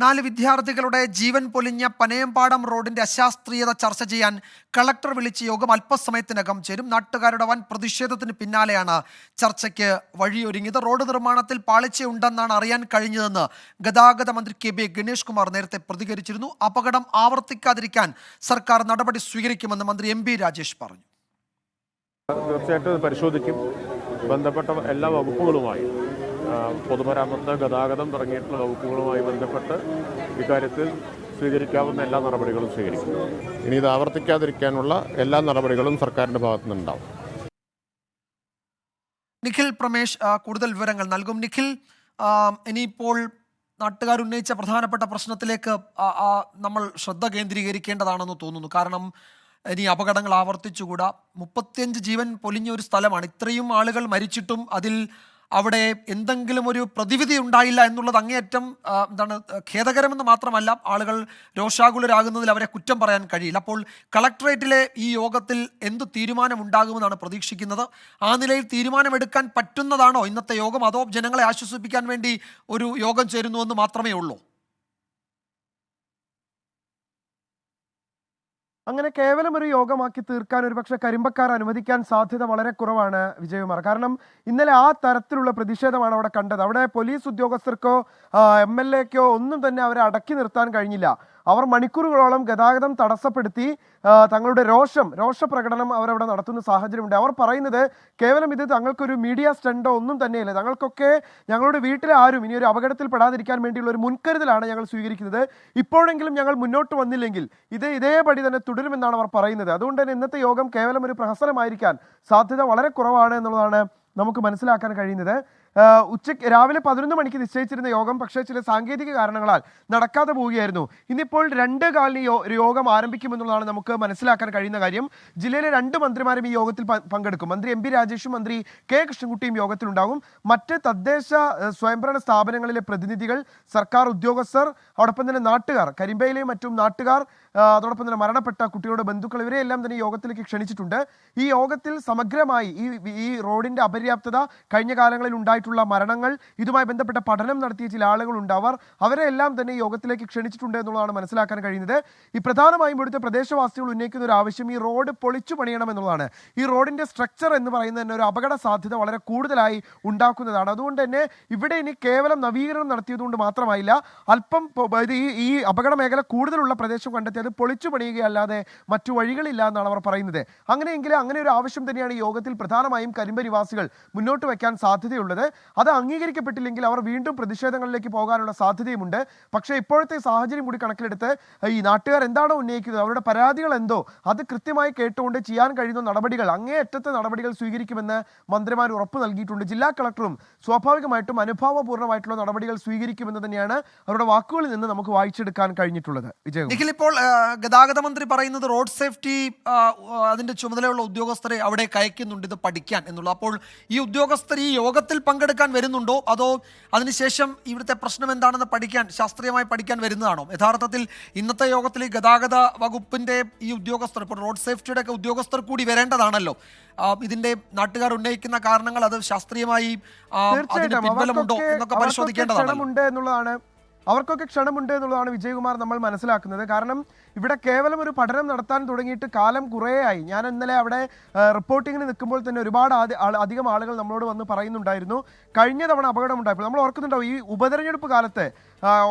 നാല് വിദ്യാർത്ഥികളുടെ ജീവൻ പൊലിഞ്ഞ പനയമ്പാടം റോഡിന്റെ അശാസ്ത്രീയത ചർച്ച ചെയ്യാൻ കളക്ടർ വിളിച്ച യോഗം അല്പസമയത്തിനകം ചേരും. നാട്ടുകാരുടെ വൻ പ്രതിഷേധത്തിന് പിന്നാലെയാണ് ചർച്ചയ്ക്ക് വഴിയൊരുങ്ങിയത്. റോഡ് നിർമ്മാണത്തിൽ പാളിച്ചയുണ്ടെന്നാണ് അറിയാൻ കഴിഞ്ഞതെന്ന് ഗതാഗത മന്ത്രി കെ ബി ഗണേഷ് കുമാർ നേരത്തെ പ്രതികരിച്ചിരുന്നു. അപകടം ആവർത്തിക്കാതിരിക്കാൻ സർക്കാർ നടപടി സ്വീകരിക്കുമെന്ന് മന്ത്രി എം രാജേഷ് പറഞ്ഞു. തീർച്ചയായിട്ടും പരിശോധിക്കും. ബന്ധപ്പെട്ട എല്ലാ വകുപ്പുകളുമായി പൊതുമരാമത്ത് ഗതാഗതം തുടങ്ങിയിട്ടുള്ള വകുപ്പുകളുമായി ബന്ധപ്പെട്ട് ഇക്കാര്യത്തിൽ സ്വീകരിക്കാവുന്ന എല്ലാ നടപടികളും സ്വീകരിക്കും ഇനി ഇത് ആവർത്തിക്കാതിരിക്കാനുള്ള എല്ലാ നടപടികളും സർക്കാരിന്റെ ഭാഗത്തു നിന്നുണ്ടാവും നിഖിൽ പ്രമേഷ് കൂടുതൽ വിവരങ്ങൾ നൽകും. നിഖിൽ ഇനിയിപ്പോൾ നാട്ടുകാർ ഉന്നയിച്ച പ്രധാനപ്പെട്ട പ്രശ്നത്തിലേക്ക് നമ്മൾ ശ്രദ്ധ കേന്ദ്രീകരിക്കേണ്ടതാണെന്ന് തോന്നുന്നു. കാരണം ഇനി അപകടങ്ങൾ ആവർത്തിച്ചുകൂടാ. മുപ്പത്തിയഞ്ച് ജീവൻ പൊലിഞ്ഞ ഒരു സ്ഥലമാണ്. ഇത്രയും ആളുകൾ മരിച്ചിട്ടും അതിൽ അവിടെ എന്തെങ്കിലും ഒരു പ്രതിവിധി ഉണ്ടായില്ല എന്നുള്ളത് അങ്ങേയറ്റം എന്താണ് ഖേദകരമെന്ന് മാത്രമല്ല ആളുകൾ രോഷാകുലരാകുന്നതിൽ അവരെ കുറ്റം പറയാൻ കഴിയില്ല. അപ്പോൾ കളക്ടറേറ്റിലെ ഈ യോഗത്തിൽ എന്ത് തീരുമാനമുണ്ടാകുമെന്നാണ് പ്രതീക്ഷിക്കുന്നത്? ആ നിലയിൽ തീരുമാനമെടുക്കാൻ പറ്റുന്നതാണോ ഇന്നത്തെ യോഗം? അതോ ജനങ്ങളെ ആശ്വസിപ്പിക്കാൻ വേണ്ടി ഒരു യോഗം ചേരുന്നുവെന്ന് മാത്രമേ ഉള്ളൂ? അങ്ങനെ കേവലം ഒരു യോഗമാക്കി തീർക്കാൻ ഒരുപക്ഷെ കരിമ്പക്കാർ അനുവദിക്കാൻ സാധ്യത വളരെ കുറവാണ് വിജയകുമാർ. കാരണം ഇന്നലെ ആ തരത്തിലുള്ള പ്രതിഷേധമാണ് അവിടെ കണ്ടത്. അവിടെ പോലീസ് ഉദ്യോഗസ്ഥർക്കോ എം എൽ എക്കോ ഒന്നും തന്നെ അവരെ അടക്കി നിർത്താൻ കഴിഞ്ഞില്ല. അവർ മണിക്കൂറുകളോളം ഗതാഗതം തടസ്സപ്പെടുത്തി തങ്ങളുടെ രോഷം രോഷപ്രകടനം അവരവിടെ നടത്തുന്ന സാഹചര്യമുണ്ട്. അവർ പറയുന്നത് കേവലം ഇത് തങ്ങൾക്കൊരു മീഡിയ സ്റ്റണ്ടോ ഒന്നും തന്നെയല്ല. തങ്ങൾക്കൊക്കെ ഞങ്ങളുടെ വീട്ടിലെ ആരും ഇനി ഒരു അപകടത്തിൽ പെടാതിരിക്കാൻ വേണ്ടിയുള്ള ഒരു മുൻകരുതലാണ് ഞങ്ങൾ സ്വീകരിക്കുന്നത്. ഇപ്പോഴെങ്കിലും ഞങ്ങൾ മുന്നോട്ട് വന്നില്ലെങ്കിൽ ഇത് ഇതേപടി തന്നെ തുടരുമെന്നാണ് അവർ പറയുന്നത്. അതുകൊണ്ട് തന്നെ ഇന്നത്തെ യോഗം കേവലം ഒരു പ്രഹസനമായിരിക്കാൻ സാധ്യത വളരെ കുറവാണ് എന്നുള്ളതാണ് നമുക്ക് മനസ്സിലാക്കാൻ കഴിയുന്നത്. ഉച്ചയ്ക്ക് രാവിലെ പതിനൊന്ന് മണിക്ക് നിശ്ചയിച്ചിരുന്ന യോഗം പക്ഷേ ചില സാങ്കേതിക കാരണങ്ങളാൽ നടക്കാതെ പോവുകയായിരുന്നു. ഇന്നിപ്പോൾ രണ്ട് കാലിന് യോഗം ആരംഭിക്കുമെന്നുള്ളതാണ് നമുക്ക് മനസ്സിലാക്കാൻ കഴിയുന്ന കാര്യം. ജില്ലയിലെ രണ്ട് മന്ത്രിമാരും ഈ യോഗത്തിൽ പങ്കെടുക്കും. മന്ത്രി എം പി രാജേഷും മന്ത്രി കെ കൃഷ്ണൻകുട്ടിയും യോഗത്തിലുണ്ടാകും മറ്റ് തദ്ദേശ സ്വയംഭരണ സ്ഥാപനങ്ങളിലെ പ്രതിനിധികൾ സർക്കാർ ഉദ്യോഗസ്ഥർ അതോടൊപ്പം തന്നെ നാട്ടുകാർ കരിമ്പയിലെ മറ്റും നാട്ടുകാർ അതോടൊപ്പം തന്നെ മരണപ്പെട്ട കുട്ടികളുടെ ബന്ധുക്കൾ ഇവരെയെല്ലാം തന്നെ യോഗത്തിലേക്ക് ക്ഷണിച്ചിട്ടുണ്ട്. ഈ യോഗത്തിൽ സമഗ്രമായി ഈ ഈ റോഡിന്റെ അപര്യാപ്തത കഴിഞ്ഞ കാലങ്ങളിൽ ഉണ്ടായിട്ടുള്ള മരണങ്ങൾ ഇതുമായി ബന്ധപ്പെട്ട പഠനം നടത്തിയ ചില ആളുകളുണ്ട്. അവർ അവരെ എല്ലാം തന്നെ യോഗത്തിലേക്ക് ക്ഷണിച്ചിട്ടുണ്ട് എന്നുള്ളതാണ് മനസ്സിലാക്കാൻ കഴിയുന്നത്. ഈ പ്രധാനമായും ഇവിടുത്തെ പ്രദേശവാസികൾ ഉന്നയിക്കുന്ന ഒരു ആവശ്യം ഈ റോഡ് പൊളിച്ചു പണിയണം എന്നുള്ളതാണ്. ഈ റോഡിന്റെ സ്ട്രക്ചർ എന്ന് പറയുന്നത് തന്നെ ഒരു അപകട സാധ്യത വളരെ കൂടുതലായി ഉണ്ടാക്കുന്നതാണ്. അതുകൊണ്ട് തന്നെ ഇവിടെ ഇനി കേവലം നവീകരണം നടത്തിയതുകൊണ്ട് മാത്രമായില്ല അല്പം ഈ ഈ അപകട മേഖല കൂടുതലുള്ള പ്രദേശം കണ്ടെത്തി അത് പൊളിച്ചു പണിയുകയല്ലാതെ മറ്റു വഴികളില്ല എന്നാണ് അവർ പറയുന്നത്. അങ്ങനെയെങ്കിൽ അങ്ങനെ ഒരു ആവശ്യം തന്നെയാണ് യോഗത്തിൽ പ്രധാനമായും കരിമ്പരിവാസികൾ മുന്നോട്ട് വയ്ക്കാൻ സാധ്യതയുള്ളത്. അത് അംഗീകരിക്കപ്പെട്ടില്ലെങ്കിൽ അവർ വീണ്ടും പ്രതിഷേധങ്ങളിലേക്ക് പോകാനുള്ള സാധ്യതയുമുണ്ട്. പക്ഷേ ഇപ്പോഴത്തെ സാഹചര്യം കൂടി കണക്കിലെടുത്ത് ഈ നാട്ടുകാർ എന്താണോ ഉന്നയിക്കുന്നത്? അവരുടെ പരാതികൾ എന്തോ? അത് കൃത്യമായി കേട്ടുകൊണ്ട് ചെയ്യാൻ കഴിയുന്ന നടപടികൾ അങ്ങേയറ്റത്തെ നടപടികൾ സ്വീകരിക്കുമെന്ന് മന്ത്രിമാർ ഉറപ്പ് നൽകിയിട്ടുണ്ട്. ജില്ലാ കളക്ടറും സ്വാഭാവികമായിട്ടും അനുഭാവപൂർണമായിട്ടുള്ള നടപടികൾ സ്വീകരിക്കുമെന്ന് തന്നെയാണ് അവരുടെ വാക്കുകളിൽ നിന്ന് നമുക്ക് വായിച്ചെടുക്കാൻ കഴിഞ്ഞിട്ടുള്ളത്. വിജയ ഇപ്പോൾ ഗതാഗത മന്ത്രി പറയുന്നത് റോഡ് സേഫ്റ്റി അതിന്റെ ചുമതലയുള്ള ഉദ്യോഗസ്ഥരെ അവിടെ കയക്കുന്നുണ്ട് ഇത് പഠിക്കാൻ എന്നുള്ളത് അപ്പോൾ ഈ ഉദ്യോഗസ്ഥർ ഈ യോഗത്തിൽ പങ്കെടുക്കാൻ വരുന്നുണ്ടോ? അതോ അതിനുശേഷം ഇവിടുത്തെ പ്രശ്നം എന്താണെന്ന് പഠിക്കാൻ ശാസ്ത്രീയമായി പഠിക്കാൻ വരുന്നതാണോ? യഥാർത്ഥത്തിൽ ഇന്നത്തെ യോഗത്തിൽ ഗതാഗത വകുപ്പിന്റെ ഈ ഉദ്യോഗസ്ഥർ ഇപ്പോൾ റോഡ് സേഫ്റ്റിയുടെ ഒക്കെ ഉദ്യോഗസ്ഥർ കൂടി വരേണ്ടതാണല്ലോ. ഇതിന്റെ ഇതിന്റെ നാട്ടുകാർ ഉന്നയിക്കുന്ന കാരണങ്ങൾ അത് ശാസ്ത്രീയമായി അതിന് പിൻബലമുണ്ടോ എന്നൊക്കെ പരിശോധിക്കേണ്ടതാണ്. എന്നുള്ളതാണ് അവർക്കൊക്കെ ക്ഷണമുണ്ട് എന്നുള്ളതാണ് വിജയകുമാർ നമ്മൾ മനസ്സിലാക്കുന്നത്. കാരണം ഇവിടെ കേവലം ഒരു പഠനം നടത്താൻ തുടങ്ങിയിട്ട് കാലം കുറേയായി. ഞാൻ ഇന്നലെ അവിടെ റിപ്പോർട്ടിങ്ങിന് നിൽക്കുമ്പോൾ തന്നെ ഒരുപാട് അധികം ആളുകൾ നമ്മളോട് വന്ന് പറയുന്നുണ്ടായിരുന്നു. കഴിഞ്ഞ തവണ അപകടം ഉണ്ടായപ്പോൾ നമ്മൾ ഓർക്കുന്നുണ്ടാവും ഈ ഉപതെരഞ്ഞെടുപ്പ് കാലത്ത്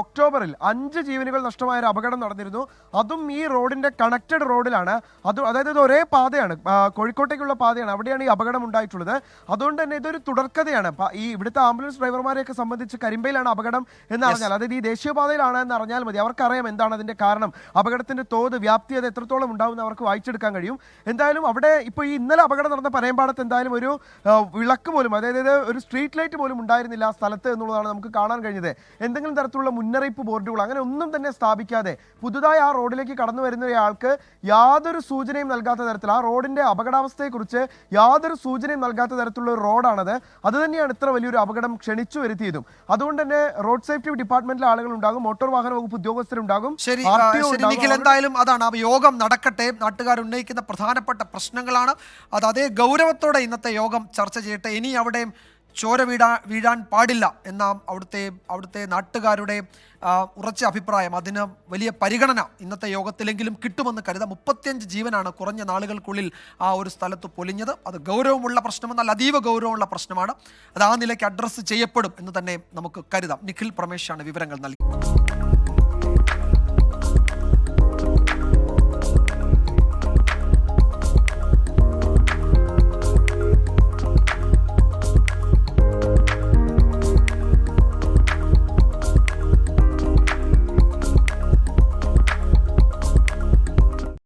ഒക്ടോബറിൽ അഞ്ച് ജീവനുകൾ നഷ്ടമായ ഒരു അപകടം നടന്നിരുന്നു. അതും ഈ റോഡിന്റെ കണക്റ്റഡ് റോഡിലാണ്. അത് അതായത് ഇത് ഒരേ പാതയാണ്. കോഴിക്കോട്ടേക്കുള്ള പാതയാണ്. അവിടെയാണ് ഈ അപകടം ഉണ്ടായിട്ടുള്ളത്. അതുകൊണ്ട് തന്നെ ഇതൊരു തുടർക്കഥയാണ്. ഈ ഇവിടുത്തെ ആംബുലൻസ് ഡ്രൈവർമാരെയൊക്കെ സംബന്ധിച്ച് കരിമ്പയിലാണ് അപകടം എന്ന് പറഞ്ഞാൽ അതായത് ഈ ദേശീയപാതയിലാണ് എന്ന് അറിഞ്ഞാൽ മതി. അവർക്കറിയാം എന്താണ് അതിന്റെ കാരണം. അപകടത്തിന്റെ തോത് വ്യാപ്തി അത് എത്രത്തോളം ഉണ്ടാവുമെന്ന് അവർക്ക് വായിച്ചെടുക്കാൻ കഴിയും. എന്തായാലും അവിടെ ഇപ്പോൾ ഈ ഇന്നലെ അപകടം നടന്ന പനയമ്പാടത്ത് എന്തായാലും ഒരു വിളക്ക് പോലും അതായത് ഒരു സ്ട്രീറ്റ് ലൈറ്റ് പോലും ഉണ്ടായിരുന്നില്ല ആ സ്ഥലത്ത് എന്നുള്ളതാണ് നമുക്ക് കാണാൻ കഴിഞ്ഞത്. എന്തെങ്കിലും തരത്തിലുള്ള മുന്നറിയിപ്പ് ബോർഡുകൾ അങ്ങനെ ഒന്നും തന്നെ സ്ഥാപിക്കാതെ പുതുതായി ആ റോഡിലേക്ക് കടന്നു വരുന്ന ഒരാൾക്ക് യാതൊരു സൂചനയും നൽകാത്ത തരത്തിൽ ആ റോഡിന്റെ അപകടാവസ്ഥയെക്കുറിച്ച് യാതൊരു സൂചനയും നൽകാത്ത തരത്തിലുള്ള ഒരു റോഡാണത്. അത് തന്നെയാണ് ഇത്ര വലിയൊരു അപകടം ക്ഷണിച്ചു വരുത്തിയതും. അതുകൊണ്ട് തന്നെ റോഡ് സേഫ്റ്റി ഡിപ്പാർട്ട്മെന്റിലെ ആളുകൾ ഉണ്ടാകും മോട്ടോർ വാഹന വകുപ്പ് ഉദ്യോഗസ്ഥരുണ്ടാകും ശരി. നിഖിൽ എന്തായാലും അതാണ് ആ യോഗം നടക്കട്ടെ നാട്ടുകാർ ഉന്നയിക്കുന്ന പ്രധാനപ്പെട്ട പ്രശ്നങ്ങളാണ് അത് അതേ ഗൗരവത്തോടെ ഇന്നത്തെ യോഗം ചർച്ച ചെയ്യട്ടെ ഇനി അവിടെ ചോര വീടാ വീഴാൻ പാടില്ല എന്ന അവിടുത്തെ അവിടുത്തെ നാട്ടുകാരുടെ ഉറച്ച അഭിപ്രായം. അതിന് വലിയ പരിഗണന ഇന്നത്തെ യോഗത്തിലെങ്കിലും കിട്ടുമെന്ന് കരുതാം. മുപ്പത്തിയഞ്ച് ജീവനാണ് കുറഞ്ഞ നാളുകൾക്കുള്ളിൽ ആ ഒരു സ്ഥലത്ത് പൊലിഞ്ഞത്. അത് ഗൗരവമുള്ള പ്രശ്നമെന്നാൽ അതീവ ഗൗരവമുള്ള പ്രശ്നമാണ്. അത് ആ നിലയ്ക്ക് അഡ്രസ്സ് ചെയ്യപ്പെടും എന്ന് തന്നെ നമുക്ക് കരുതാം. നിഖിൽ പ്രമേശാണ് വിവരങ്ങൾ നൽകി